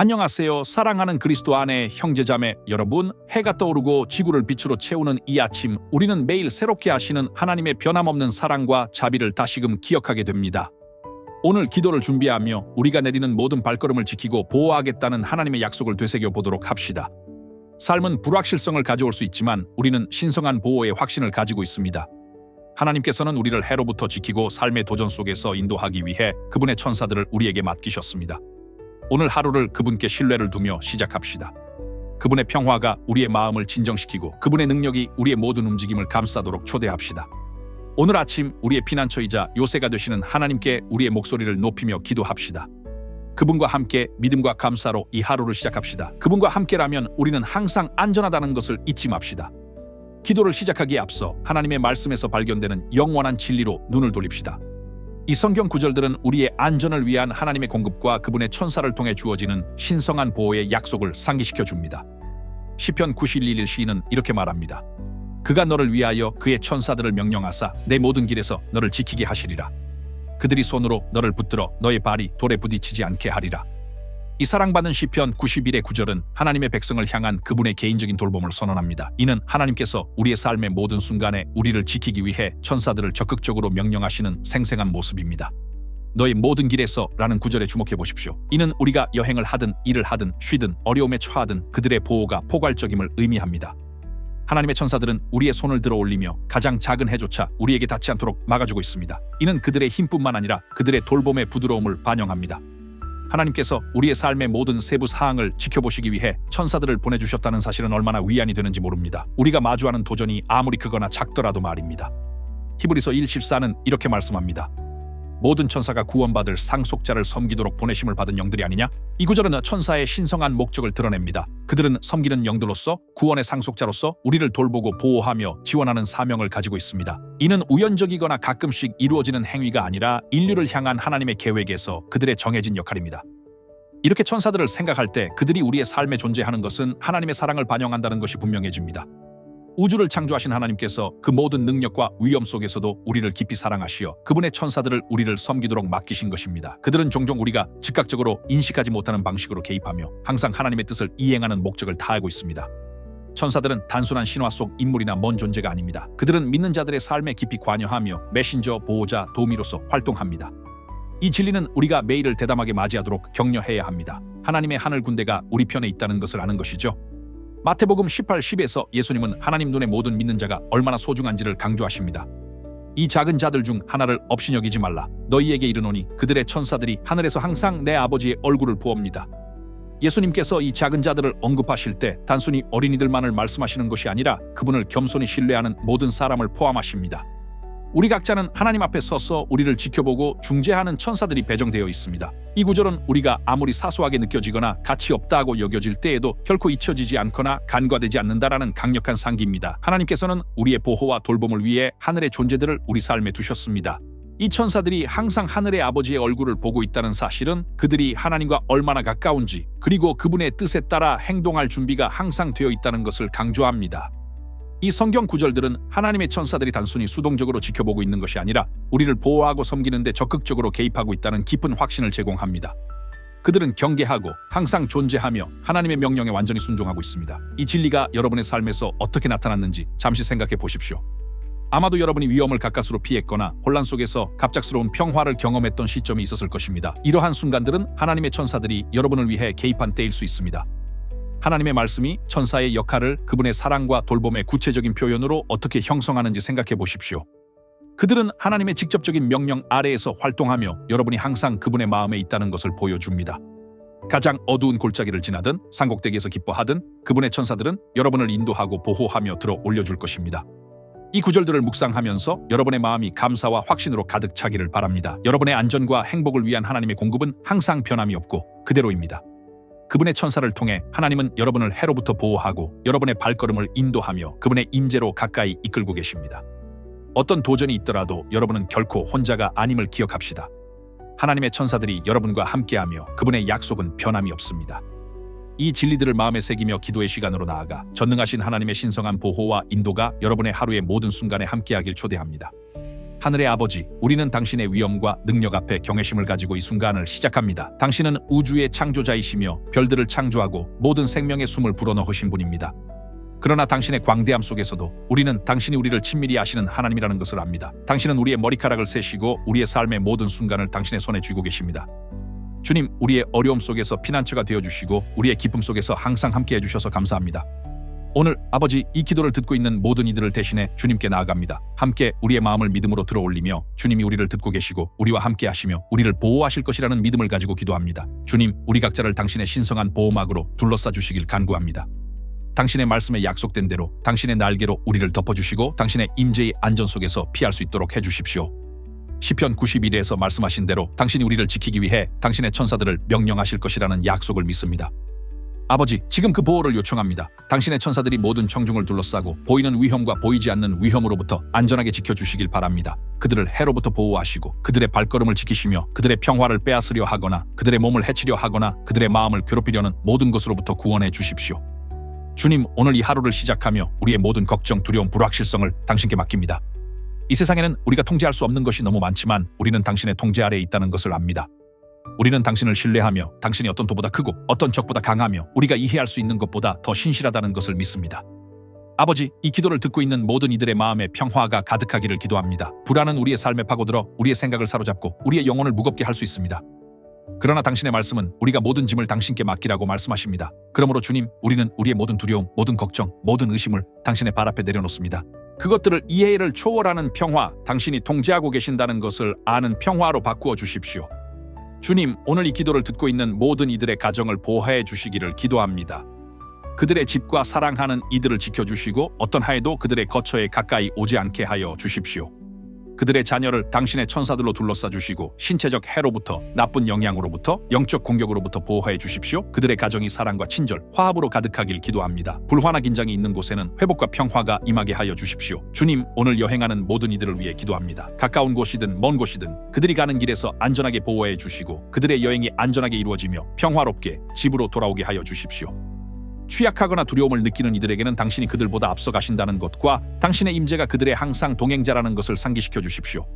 안녕하세요. 사랑하는 그리스도 안에 형제자매 여러분. 해가 떠오르고 지구를 빛으로 채우는 이 아침, 우리는 매일 새롭게 하시는 하나님의 변함없는 사랑과 자비를 다시금 기억하게 됩니다. 오늘 기도를 준비하며 우리가 내디는 모든 발걸음을 지키고 보호하겠다는 하나님의 약속을 되새겨 보도록 합시다. 삶은 불확실성을 가져올 수 있지만 우리는 신성한 보호의 확신을 가지고 있습니다. 하나님께서는 우리를 해로부터 지키고 삶의 도전 속에서 인도하기 위해 그분의 천사들을 우리에게 맡기셨습니다. 오늘 하루를 그분께 신뢰를 두며 시작합시다. 그분의 평화가 우리의 마음을 진정시키고 그분의 능력이 우리의 모든 움직임을 감싸도록 초대합시다. 오늘 아침 우리의 피난처이자 요새가 되시는 하나님께 우리의 목소리를 높이며 기도합시다. 그분과 함께 믿음과 감사로 이 하루를 시작합시다. 그분과 함께라면 우리는 항상 안전하다는 것을 잊지 맙시다. 기도를 시작하기에 앞서 하나님의 말씀에서 발견되는 영원한 진리로 눈을 돌립시다. 이 성경 구절들은 우리의 안전을 위한 하나님의 공급과 그분의 천사를 통해 주어지는 신성한 보호의 약속을 상기시켜 줍니다. 시편 91일 시인은 이렇게 말합니다. 그가 너를 위하여 그의 천사들을 명령하사 내 모든 길에서 너를 지키게 하시리라. 그들이 손으로 너를 붙들어 너의 발이 돌에 부딪히지 않게 하리라. 이 사랑받는 시편 91의 구절은 하나님의 백성을 향한 그분의 개인적인 돌봄을 선언합니다. 이는 하나님께서 우리의 삶의 모든 순간에 우리를 지키기 위해 천사들을 적극적으로 명령하시는 생생한 모습입니다. 너의 모든 길에서 라는 구절에 주목해 보십시오. 이는 우리가 여행을 하든 일을 하든 쉬든 어려움에 처하든 그들의 보호가 포괄적임을 의미합니다. 하나님의 천사들은 우리의 손을 들어 올리며 가장 작은 해조차 우리에게 닿지 않도록 막아주고 있습니다. 이는 그들의 힘뿐만 아니라 그들의 돌봄의 부드러움을 반영합니다. 하나님께서 우리의 삶의 모든 세부 사항을 지켜보시기 위해 천사들을 보내주셨다는 사실은 얼마나 위안이 되는지 모릅니다. 우리가 마주하는 도전이 아무리 크거나 작더라도 말입니다. 히브리서 1.14는 이렇게 말씀합니다. 모든 천사가 구원받을 상속자를 섬기도록 보내심을 받은 영들이 아니냐? 이 구절은 천사의 신성한 목적을 드러냅니다. 그들은 섬기는 영들로서 구원의 상속자로서 우리를 돌보고 보호하며 지원하는 사명을 가지고 있습니다. 이는 우연적이거나 가끔씩 이루어지는 행위가 아니라 인류를 향한 하나님의 계획에서 그들의 정해진 역할입니다. 이렇게 천사들을 생각할 때 그들이 우리의 삶에 존재하는 것은 하나님의 사랑을 반영한다는 것이 분명해집니다. 우주를 창조하신 하나님께서 그 모든 능력과 위험 속에서도 우리를 깊이 사랑하시어 그분의 천사들을 우리를 섬기도록 맡기신 것입니다. 그들은 종종 우리가 즉각적으로 인식하지 못하는 방식으로 개입하며 항상 하나님의 뜻을 이행하는 목적을 다하고 있습니다. 천사들은 단순한 신화 속 인물이나 먼 존재가 아닙니다. 그들은 믿는 자들의 삶에 깊이 관여하며 메신저, 보호자, 도우미로서 활동합니다. 이 진리는 우리가 매일을 대담하게 맞이하도록 격려해야 합니다. 하나님의 하늘 군대가 우리 편에 있다는 것을 아는 것이죠. 마태복음 18, 10에서 예수님은 하나님 눈에 모든 믿는 자가 얼마나 소중한지를 강조하십니다. 이 작은 자들 중 하나를 없이 여기지 말라. 너희에게 이르노니 그들의 천사들이 하늘에서 항상 내 아버지의 얼굴을 보옵니다. 예수님께서 이 작은 자들을 언급하실 때 단순히 어린이들만을 말씀하시는 것이 아니라 그분을 겸손히 신뢰하는 모든 사람을 포함하십니다. 우리 각자는 하나님 앞에 서서 우리를 지켜보고 중재하는 천사들이 배정되어 있습니다. 이 구절은 우리가 아무리 사소하게 느껴지거나 가치 없다고 여겨질 때에도 결코 잊혀지지 않거나 간과되지 않는다라는 강력한 상기입니다. 하나님께서는 우리의 보호와 돌봄을 위해 하늘의 존재들을 우리 삶에 두셨습니다. 이 천사들이 항상 하늘의 아버지의 얼굴을 보고 있다는 사실은 그들이 하나님과 얼마나 가까운지 그리고 그분의 뜻에 따라 행동할 준비가 항상 되어 있다는 것을 강조합니다. 이 성경 구절들은 하나님의 천사들이 단순히 수동적으로 지켜보고 있는 것이 아니라 우리를 보호하고 섬기는 데 적극적으로 개입하고 있다는 깊은 확신을 제공합니다. 그들은 경계하고 항상 존재하며 하나님의 명령에 완전히 순종하고 있습니다. 이 진리가 여러분의 삶에서 어떻게 나타났는지 잠시 생각해 보십시오. 아마도 여러분이 위험을 가까스로 피했거나 혼란 속에서 갑작스러운 평화를 경험했던 시점이 있었을 것입니다. 이러한 순간들은 하나님의 천사들이 여러분을 위해 개입한 때일 수 있습니다. 하나님의 말씀이 천사의 역할을 그분의 사랑과 돌봄의 구체적인 표현으로 어떻게 형성하는지 생각해 보십시오. 그들은 하나님의 직접적인 명령 아래에서 활동하며 여러분이 항상 그분의 마음에 있다는 것을 보여줍니다. 가장 어두운 골짜기를 지나든 산곡대기에서 기뻐하든 그분의 천사들은 여러분을 인도하고 보호하며 들어 올려줄 것입니다. 이 구절들을 묵상하면서 여러분의 마음이 감사와 확신으로 가득 차기를 바랍니다. 여러분의 안전과 행복을 위한 하나님의 공급은 항상 변함이 없고 그대로입니다. 그분의 천사를 통해 하나님은 여러분을 해로부터 보호하고 여러분의 발걸음을 인도하며 그분의 임재로 가까이 이끌고 계십니다. 어떤 도전이 있더라도 여러분은 결코 혼자가 아님을 기억합시다. 하나님의 천사들이 여러분과 함께하며 그분의 약속은 변함이 없습니다. 이 진리들을 마음에 새기며 기도의 시간으로 나아가 전능하신 하나님의 신성한 보호와 인도가 여러분의 하루의 모든 순간에 함께하길 초대합니다. 하늘의 아버지, 우리는 당신의 위엄과 능력 앞에 경외심을 가지고 이 순간을 시작합니다. 당신은 우주의 창조자이시며 별들을 창조하고 모든 생명의 숨을 불어넣으신 분입니다. 그러나 당신의 광대함 속에서도 우리는 당신이 우리를 친밀히 아시는 하나님이라는 것을 압니다. 당신은 우리의 머리카락을 세시고 우리의 삶의 모든 순간을 당신의 손에 쥐고 계십니다. 주님, 우리의 어려움 속에서 피난처가 되어 주시고 우리의 기쁨 속에서 항상 함께 해 주셔서 감사합니다. 오늘 아버지 이 기도를 듣고 있는 모든 이들을 대신해 주님께 나아갑니다. 함께 우리의 마음을 믿음으로 들어올리며 주님이 우리를 듣고 계시고 우리와 함께 하시며 우리를 보호하실 것이라는 믿음을 가지고 기도합니다. 주님, 우리 각자를 당신의 신성한 보호막으로 둘러싸 주시길 간구합니다. 당신의 말씀에 약속된 대로 당신의 날개로 우리를 덮어주시고 당신의 임재의 안전 속에서 피할 수 있도록 해주십시오. 시편 91에서 말씀하신 대로 당신이 우리를 지키기 위해 당신의 천사들을 명령하실 것이라는 약속을 믿습니다. 아버지, 지금 그 보호를 요청합니다. 당신의 천사들이 모든 청중을 둘러싸고 보이는 위험과 보이지 않는 위험으로부터 안전하게 지켜주시길 바랍니다. 그들을 해로부터 보호하시고 그들의 발걸음을 지키시며 그들의 평화를 빼앗으려 하거나 그들의 몸을 해치려 하거나 그들의 마음을 괴롭히려는 모든 것으로부터 구원해 주십시오. 주님, 오늘 이 하루를 시작하며 우리의 모든 걱정, 두려움, 불확실성을 당신께 맡깁니다. 이 세상에는 우리가 통제할 수 없는 것이 너무 많지만 우리는 당신의 통제 아래에 있다는 것을 압니다. 우리는 당신을 신뢰하며 당신이 어떤 도보다 크고 어떤 적보다 강하며 우리가 이해할 수 있는 것보다 더 신실하다는 것을 믿습니다. 아버지, 이 기도를 듣고 있는 모든 이들의 마음에 평화가 가득하기를 기도합니다. 불안은 우리의 삶에 파고들어 우리의 생각을 사로잡고 우리의 영혼을 무겁게 할 수 있습니다. 그러나 당신의 말씀은 우리가 모든 짐을 당신께 맡기라고 말씀하십니다. 그러므로 주님, 우리는 우리의 모든 두려움, 모든 걱정, 모든 의심을 당신의 발 앞에 내려놓습니다. 그것들을 이해를 초월하는 평화, 당신이 통제하고 계신다는 것을 아는 평화로 바꾸어 주십시오. 주님, 오늘 이 기도를 듣고 있는 모든 이들의 가정을 보호해 주시기를 기도합니다. 그들의 집과 사랑하는 이들을 지켜주시고 어떤 하에도 그들의 거처에 가까이 오지 않게 하여 주십시오. 그들의 자녀를 당신의 천사들로 둘러싸 주시고 신체적 해로부터 나쁜 영향으로부터 영적 공격으로부터 보호해 주십시오. 그들의 가정이 사랑과 친절, 화합으로 가득하길 기도합니다. 불화나 긴장이 있는 곳에는 회복과 평화가 임하게 하여 주십시오. 주님, 오늘 여행하는 모든 이들을 위해 기도합니다. 가까운 곳이든 먼 곳이든 그들이 가는 길에서 안전하게 보호해 주시고 그들의 여행이 안전하게 이루어지며 평화롭게 집으로 돌아오게 하여 주십시오. 취약하거나 두려움을 느끼는 이들에게는 당신이 그들보다 앞서 가신다는 것과 당신의 임재가 그들의 항상 동행자라는 것을 상기시켜 주십시오.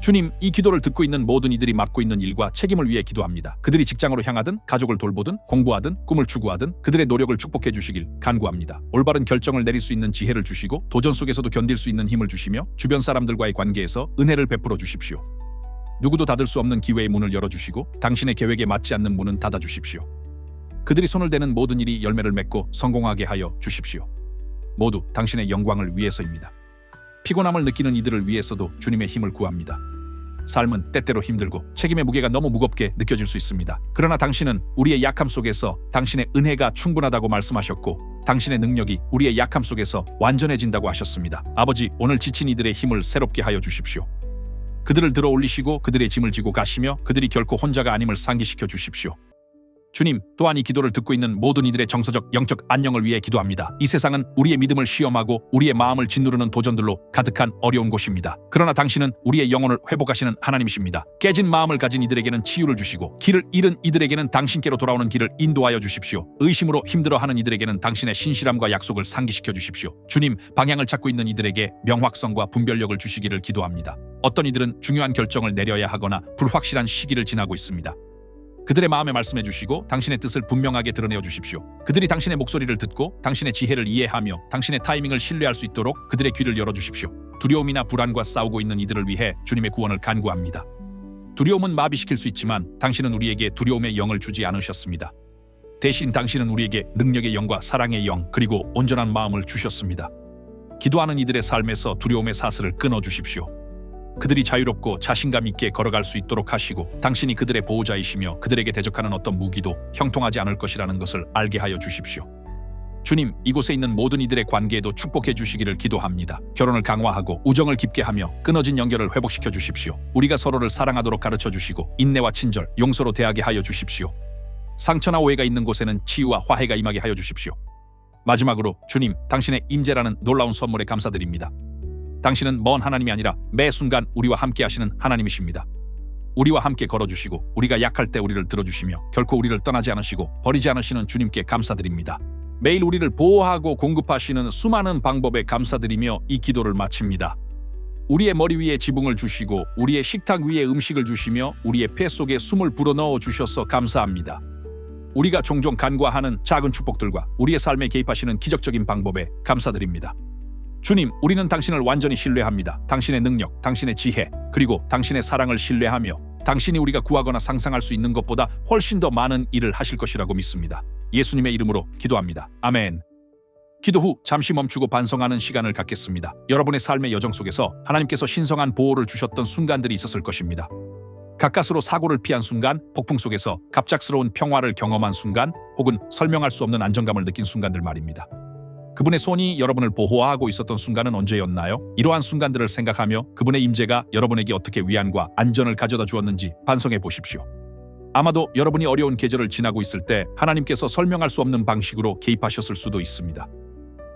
주님, 이 기도를 듣고 있는 모든 이들이 맡고 있는 일과 책임을 위해 기도합니다. 그들이 직장으로 향하든 가족을 돌보든 공부하든 꿈을 추구하든 그들의 노력을 축복해 주시길 간구합니다. 올바른 결정을 내릴 수 있는 지혜를 주시고 도전 속에서도 견딜 수 있는 힘을 주시며 주변 사람들과의 관계에서 은혜를 베풀어 주십시오. 누구도 닫을 수 없는 기회의 문을 열어 주시고 당신의 계획에 맞지 않는 문은 닫아 주십시오. 그들이 손을 대는 모든 일이 열매를 맺고 성공하게 하여 주십시오. 모두 당신의 영광을 위해서입니다. 피곤함을 느끼는 이들을 위해서도 주님의 힘을 구합니다. 삶은 때때로 힘들고 책임의 무게가 너무 무겁게 느껴질 수 있습니다. 그러나 당신은 우리의 약함 속에서 당신의 은혜가 충분하다고 말씀하셨고 당신의 능력이 우리의 약함 속에서 완전해진다고 하셨습니다. 아버지, 오늘 지친 이들의 힘을 새롭게 하여 주십시오. 그들을 들어 올리시고 그들의 짐을 지고 가시며 그들이 결코 혼자가 아님을 상기시켜 주십시오. 주님, 또한 이 기도를 듣고 있는 모든 이들의 정서적 영적 안녕을 위해 기도합니다. 이 세상은 우리의 믿음을 시험하고 우리의 마음을 짓누르는 도전들로 가득한 어려운 곳입니다. 그러나 당신은 우리의 영혼을 회복하시는 하나님이십니다. 깨진 마음을 가진 이들에게는 치유를 주시고 길을 잃은 이들에게는 당신께로 돌아오는 길을 인도하여 주십시오. 의심으로 힘들어하는 이들에게는 당신의 신실함과 약속을 상기시켜 주십시오. 주님, 방향을 찾고 있는 이들에게 명확성과 분별력을 주시기를 기도합니다. 어떤 이들은 중요한 결정을 내려야 하거나 불확실한 시기를 지나고 있습니다. 그들의 마음에 말씀해 주시고 당신의 뜻을 분명하게 드러내어 주십시오. 그들이 당신의 목소리를 듣고 당신의 지혜를 이해하며 당신의 타이밍을 신뢰할 수 있도록 그들의 귀를 열어 주십시오. 두려움이나 불안과 싸우고 있는 이들을 위해 주님의 구원을 간구합니다. 두려움은 마비시킬 수 있지만 당신은 우리에게 두려움의 영을 주지 않으셨습니다. 대신 당신은 우리에게 능력의 영과 사랑의 영 그리고 온전한 마음을 주셨습니다. 기도하는 이들의 삶에서 두려움의 사슬을 끊어 주십시오. 그들이 자유롭고 자신감 있게 걸어갈 수 있도록 하시고 당신이 그들의 보호자이시며 그들에게 대적하는 어떤 무기도 형통하지 않을 것이라는 것을 알게 하여 주십시오. 주님, 이곳에 있는 모든 이들의 관계에도 축복해 주시기를 기도합니다. 결혼을 강화하고 우정을 깊게 하며 끊어진 연결을 회복시켜 주십시오. 우리가 서로를 사랑하도록 가르쳐 주시고 인내와 친절, 용서로 대하게 하여 주십시오. 상처나 오해가 있는 곳에는 치유와 화해가 임하게 하여 주십시오. 마지막으로 주님, 당신의 임재라는 놀라운 선물에 감사드립니다. 당신은 먼 하나님이 아니라 매 순간 우리와 함께 하시는 하나님이십니다. 우리와 함께 걸어주시고 우리가 약할 때 우리를 들어주시며 결코 우리를 떠나지 않으시고 버리지 않으시는 주님께 감사드립니다. 매일 우리를 보호하고 공급하시는 수많은 방법에 감사드리며 이 기도를 마칩니다. 우리의 머리 위에 지붕을 주시고 우리의 식탁 위에 음식을 주시며 우리의 폐 속에 숨을 불어넣어 주셔서 감사합니다. 우리가 종종 간과하는 작은 축복들과 우리의 삶에 개입하시는 기적적인 방법에 감사드립니다. 주님, 우리는 당신을 완전히 신뢰합니다. 당신의 능력, 당신의 지혜, 그리고 당신의 사랑을 신뢰하며 당신이 우리가 구하거나 상상할 수 있는 것보다 훨씬 더 많은 일을 하실 것이라고 믿습니다. 예수님의 이름으로 기도합니다. 아멘. 기도 후 잠시 멈추고 반성하는 시간을 갖겠습니다. 여러분의 삶의 여정 속에서 하나님께서 신성한 보호를 주셨던 순간들이 있었을 것입니다. 가까스로 사고를 피한 순간, 폭풍 속에서 갑작스러운 평화를 경험한 순간, 혹은 설명할 수 없는 안정감을 느낀 순간들 말입니다. 그분의 손이 여러분을 보호하고 있었던 순간은 언제였나요? 이러한 순간들을 생각하며 그분의 임재가 여러분에게 어떻게 위안과 안전을 가져다 주었는지 반성해 보십시오. 아마도 여러분이 어려운 계절을 지나고 있을 때 하나님께서 설명할 수 없는 방식으로 개입하셨을 수도 있습니다.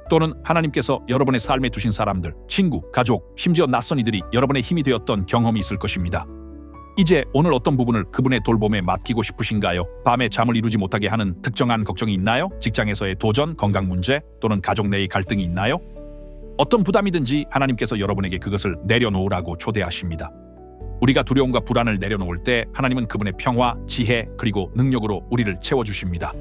또는 하나님께서 여러분의 삶에 두신 사람들, 친구, 가족, 심지어 낯선 이들이 여러분의 힘이 되었던 경험이 있을 것입니다. 이제 오늘 어떤 부분을 그분의 돌봄에 맡기고 싶으신가요? 밤에 잠을 이루지 못하게 하는 특정한 걱정이 있나요? 직장에서의 도전, 건강 문제 또는 가족 내의 갈등이 있나요? 어떤 부담이든지 하나님께서 여러분에게 그것을 내려놓으라고 초대하십니다. 우리가 두려움과 불안을 내려놓을 때 하나님은 그분의 평화, 지혜, 그리고 능력으로 우리를 채워주십니다.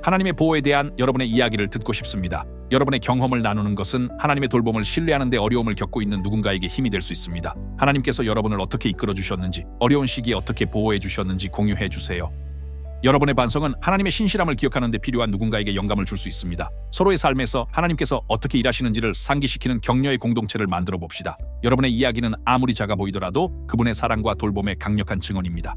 하나님의 보호에 대한 여러분의 이야기를 듣고 싶습니다. 여러분의 경험을 나누는 것은 하나님의 돌봄을 신뢰하는 데 어려움을 겪고 있는 누군가에게 힘이 될 수 있습니다. 하나님께서 여러분을 어떻게 이끌어 주셨는지, 어려운 시기에 어떻게 보호해 주셨는지 공유해 주세요. 여러분의 반성은 하나님의 신실함을 기억하는 데 필요한 누군가에게 영감을 줄 수 있습니다. 서로의 삶에서 하나님께서 어떻게 일하시는지를 상기시키는 격려의 공동체를 만들어 봅시다. 여러분의 이야기는 아무리 작아 보이더라도 그분의 사랑과 돌봄의 강력한 증언입니다.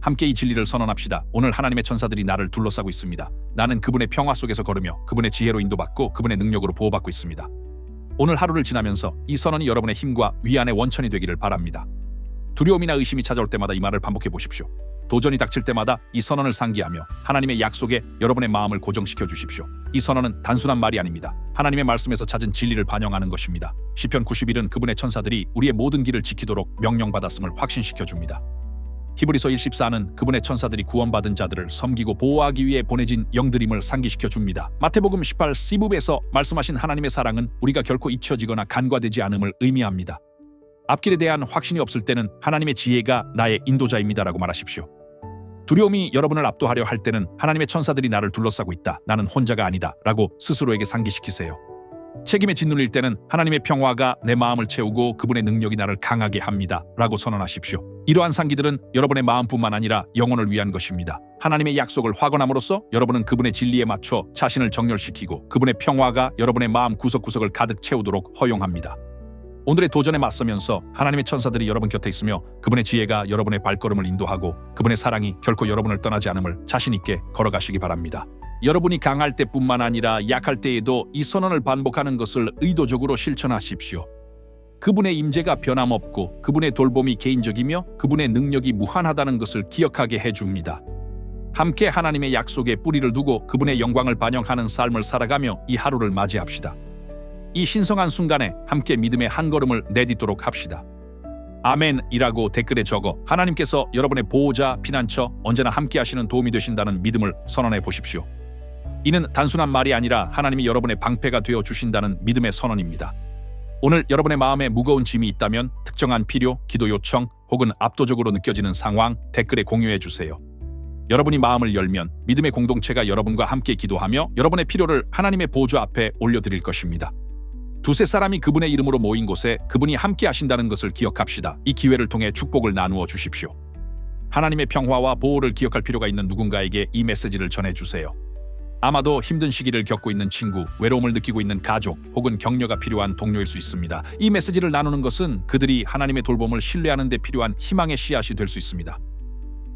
함께 이 진리를 선언합시다. 오늘 하나님의 천사들이 나를 둘러싸고 있습니다. 나는 그분의 평화 속에서 걸으며 그분의 지혜로 인도받고 그분의 능력으로 보호받고 있습니다. 오늘 하루를 지나면서 이 선언이 여러분의 힘과 위안의 원천이 되기를 바랍니다. 두려움이나 의심이 찾아올 때마다 이 말을 반복해 보십시오. 도전이 닥칠 때마다 이 선언을 상기하며 하나님의 약속에 여러분의 마음을 고정시켜 주십시오. 이 선언은 단순한 말이 아닙니다. 하나님의 말씀에서 찾은 진리를 반영하는 것입니다. 시편 91은 그분의 천사들이 우리의 모든 길을 지키도록 명령받았음을 확신시켜 줍니다. 히브리서 114는 그분의 천사들이 구원받은 자들을 섬기고 보호하기 위해 보내진 영들임을 상기시켜 줍니다. 마태복음 18 시부에서 말씀하신 하나님의 사랑은 우리가 결코 잊혀지거나 간과되지 않음을 의미합니다. 앞길에 대한 확신이 없을 때는 하나님의 지혜가 나의 인도자입니다라고 말하십시오. 두려움이 여러분을 압도하려 할 때는 하나님의 천사들이 나를 둘러싸고 있다. 나는 혼자가 아니다. 라고 스스로에게 상기시키세요. 책임에 짓눌릴 때는 하나님의 평화가 내 마음을 채우고 그분의 능력이 나를 강하게 합니다. 라고 선언하십시오. 이러한 상기들은 여러분의 마음뿐만 아니라 영혼을 위한 것입니다. 하나님의 약속을 확언함으로써 여러분은 그분의 진리에 맞춰 자신을 정렬시키고 그분의 평화가 여러분의 마음 구석구석을 가득 채우도록 허용합니다. 오늘의 도전에 맞서면서 하나님의 천사들이 여러분 곁에 있으며 그분의 지혜가 여러분의 발걸음을 인도하고 그분의 사랑이 결코 여러분을 떠나지 않음을 자신 있게 걸어가시기 바랍니다. 여러분이 강할 때뿐만 아니라 약할 때에도 이 선언을 반복하는 것을 의도적으로 실천하십시오. 그분의 임재가 변함없고 그분의 돌봄이 개인적이며 그분의 능력이 무한하다는 것을 기억하게 해줍니다. 함께 하나님의 약속에 뿌리를 두고 그분의 영광을 반영하는 삶을 살아가며 이 하루를 맞이합시다. 이 신성한 순간에 함께 믿음의 한 걸음을 내딛도록 합시다. 아멘이라고 댓글에 적어 하나님께서 여러분의 보호자, 피난처, 언제나 함께 하시는 도움이 되신다는 믿음을 선언해 보십시오. 이는 단순한 말이 아니라 하나님이 여러분의 방패가 되어 주신다는 믿음의 선언입니다. 오늘 여러분의 마음에 무거운 짐이 있다면 특정한 필요, 기도 요청 혹은 압도적으로 느껴지는 상황 댓글에 공유해 주세요. 여러분이 마음을 열면 믿음의 공동체가 여러분과 함께 기도하며 여러분의 필요를 하나님의 보좌 앞에 올려드릴 것입니다. 두세 사람이 그분의 이름으로 모인 곳에 그분이 함께 하신다는 것을 기억합시다. 이 기회를 통해 축복을 나누어 주십시오. 하나님의 평화와 보호를 기억할 필요가 있는 누군가에게 이 메시지를 전해 주세요. 아마도 힘든 시기를 겪고 있는 친구, 외로움을 느끼고 있는 가족, 혹은 격려가 필요한 동료일 수 있습니다. 이 메시지를 나누는 것은 그들이 하나님의 돌봄을 신뢰하는 데 필요한 희망의 씨앗이 될 수 있습니다.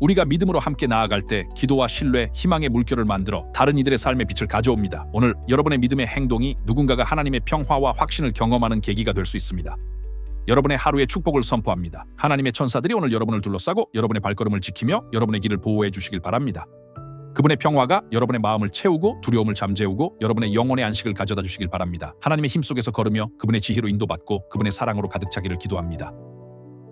우리가 믿음으로 함께 나아갈 때 기도와 신뢰, 희망의 물결을 만들어 다른 이들의 삶에 빛을 가져옵니다. 오늘 여러분의 믿음의 행동이 누군가가 하나님의 평화와 확신을 경험하는 계기가 될 수 있습니다. 여러분의 하루의 축복을 선포합니다. 하나님의 천사들이 오늘 여러분을 둘러싸고 여러분의 발걸음을 지키며 여러분의 길을 보호해 주시길 바랍니다. 그분의 평화가 여러분의 마음을 채우고 두려움을 잠재우고 여러분의 영혼의 안식을 가져다 주시길 바랍니다. 하나님의 힘 속에서 걸으며 그분의 지혜로 인도받고 그분의 사랑으로 가득 차기를 기도합니다.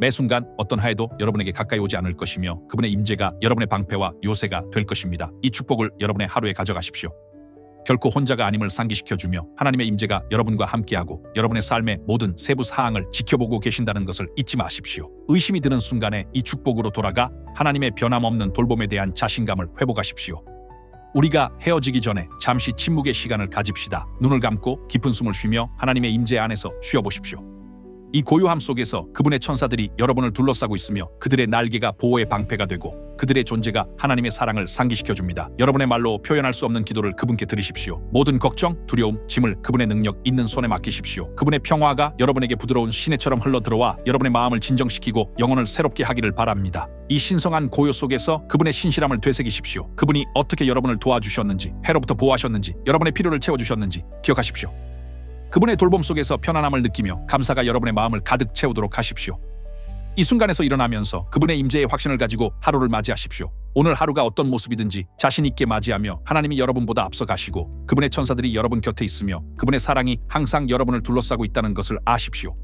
매 순간 어떤 하에도 여러분에게 가까이 오지 않을 것이며 그분의 임재가 여러분의 방패와 요새가 될 것입니다. 이 축복을 여러분의 하루에 가져가십시오. 결코 혼자가 아님을 상기시켜주며 하나님의 임재가 여러분과 함께하고 여러분의 삶의 모든 세부 사항을 지켜보고 계신다는 것을 잊지 마십시오. 의심이 드는 순간에 이 축복으로 돌아가 하나님의 변함없는 돌봄에 대한 자신감을 회복하십시오. 우리가 헤어지기 전에 잠시 침묵의 시간을 가집시다. 눈을 감고 깊은 숨을 쉬며 하나님의 임재 안에서 쉬어보십시오. 이 고요함 속에서 그분의 천사들이 여러분을 둘러싸고 있으며 그들의 날개가 보호의 방패가 되고 그들의 존재가 하나님의 사랑을 상기시켜 줍니다. 여러분의 말로 표현할 수 없는 기도를 그분께 드리십시오. 모든 걱정, 두려움, 짐을 그분의 능력 있는 손에 맡기십시오. 그분의 평화가 여러분에게 부드러운 시내처럼 흘러 들어와 여러분의 마음을 진정시키고 영혼을 새롭게 하기를 바랍니다. 이 신성한 고요 속에서 그분의 신실함을 되새기십시오. 그분이 어떻게 여러분을 도와주셨는지, 해로부터 보호하셨는지, 여러분의 필요를 채워주셨는지 기억하십시오. 그분의 돌봄 속에서 편안함을 느끼며 감사가 여러분의 마음을 가득 채우도록 하십시오. 이 순간에서 일어나면서 그분의 임재의 확신을 가지고 하루를 맞이하십시오. 오늘 하루가 어떤 모습이든지 자신 있게 맞이하며 하나님이 여러분보다 앞서 가시고 그분의 천사들이 여러분 곁에 있으며 그분의 사랑이 항상 여러분을 둘러싸고 있다는 것을 아십시오.